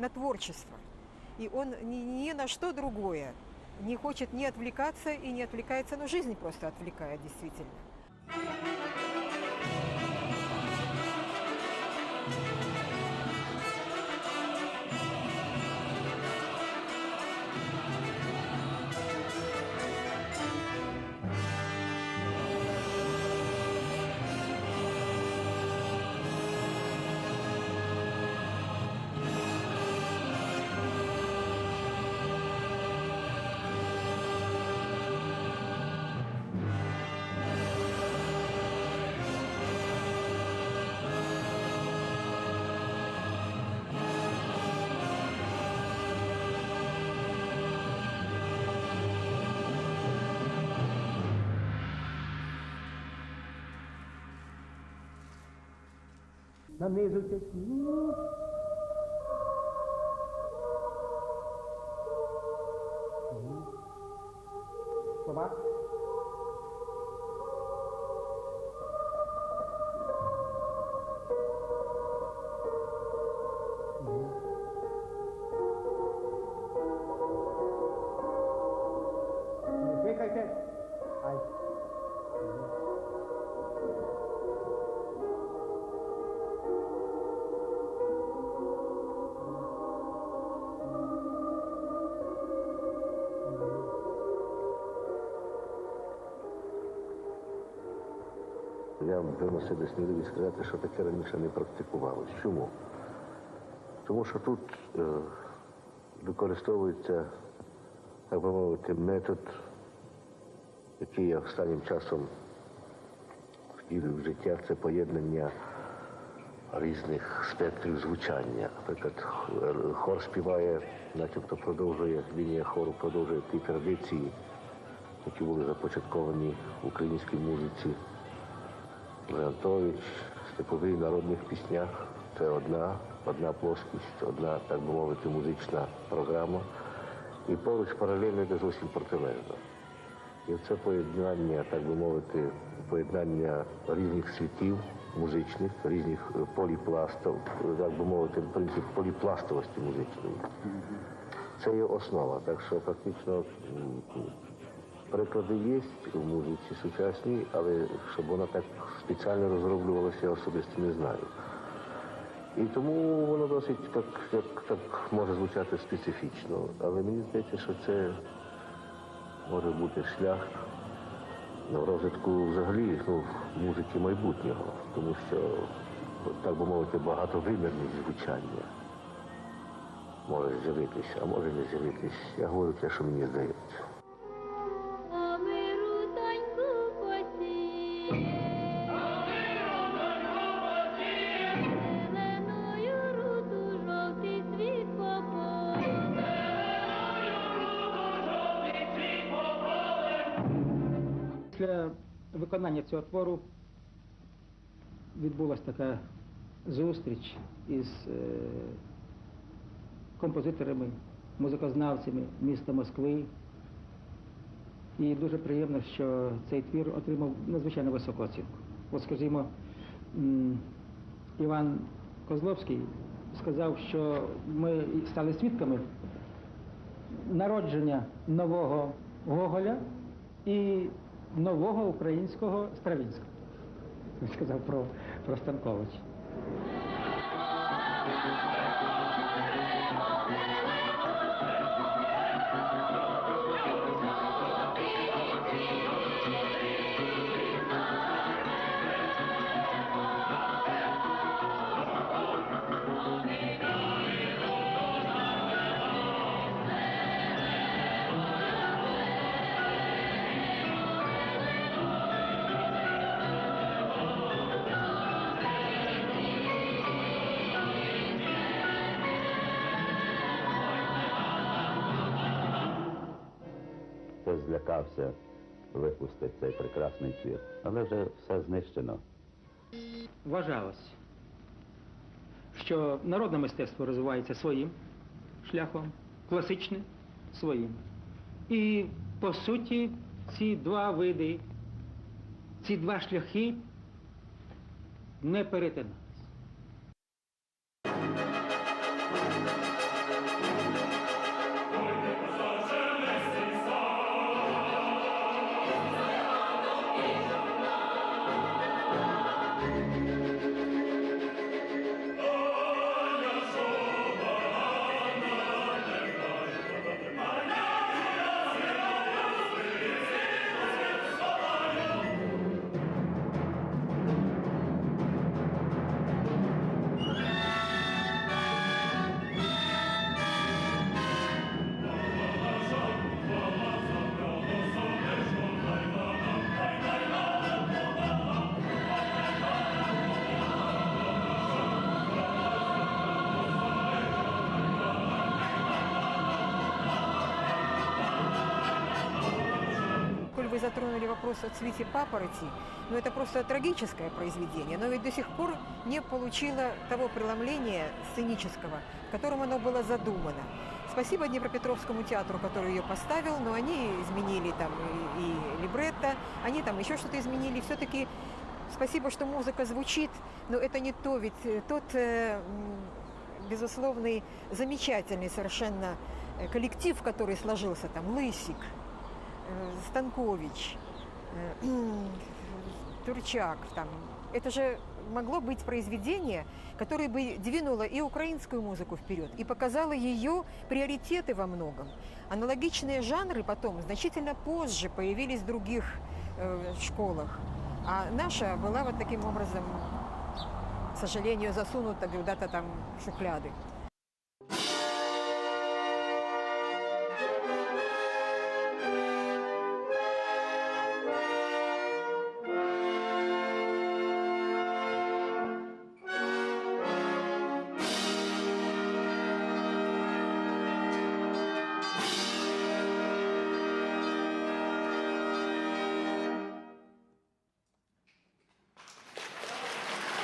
на творчество. И он ни, ни на что другое не хочет не отвлекаться и не отвлекается, но жизнь просто отвлекает действительно. Na mesa eu disse, hum. nossa. Tomar? Vem, Caetano. Ai. Uhum. Я вимусив сміливість сказати, що таке раніше не практикувалось. Чому? Тому що тут е, використовується, так би мовити, метод, який я останнім часом втілив в життя, це поєднання різних спектрів звучання. Наприклад, хор співає, начебто продовжує, лінія хору продовжує ті традиції, які були започатковані в українській музиці. Леонтович, степовий народних піснях. Це одна, одна плоскість, одна, так би мовити, музична програма. І поруч паралельно йде зовсім протилежно. І це поєднання, так би мовити, поєднання різних світів музичних, різних поліпластів, е, так би мовити, принцип поліпластовості музичної. Це є основа. Так що фактично Приклади є у музиці сучасній, але щоб вона так спеціально розроблювалася, я особисто не знаю. І тому воно досить так, як, так може звучати специфічно. Але мені здається, що це може бути шлях на розвитку взагалі ну, музики майбутнього, тому що, так би мовити, багатовимірність звучання може з'явитися, а може не з'явитися. Я говорю те, що мені здається. Після виконання цього твору відбулася така зустріч із е, композиторами, музикознавцями міста Москви. І дуже приємно, що цей твір отримав надзвичайно високу оцінку. От, скажімо, Іван Козловський сказав, що ми стали свідками народження нового Гоголя і нового українського Стравінського. Він сказав про, про Станковича. Хтось злякався випустити цей прекрасний твір, але вже все знищено. Вважалось, що народне мистецтво розвивається своїм шляхом, класичне своїм. І по суті ці два види, ці два шляхи не перетинались. Затронули вопрос о цвете папороти, ну это просто трагическое произведение, но ведь до сих пор не получило того преломления сценического, в котором оно было задумано. Спасибо Днепропетровскому театру, который ее поставил, но они изменили там и, и либретто, они там еще что-то изменили. Все-таки спасибо, что музыка звучит, но это не то, ведь э, тот э, безусловный, замечательный совершенно э, коллектив, который сложился там, Лысик, Станкович, э, Турчак, там. Это же могло быть произведение, которое бы двинуло и украинскую музыку вперед, и показало ее приоритеты во многом. Аналогичные жанры потом, значительно позже, появились в других э, школах. А наша была вот таким образом, к сожалению, засунута куда-то там в шухляды.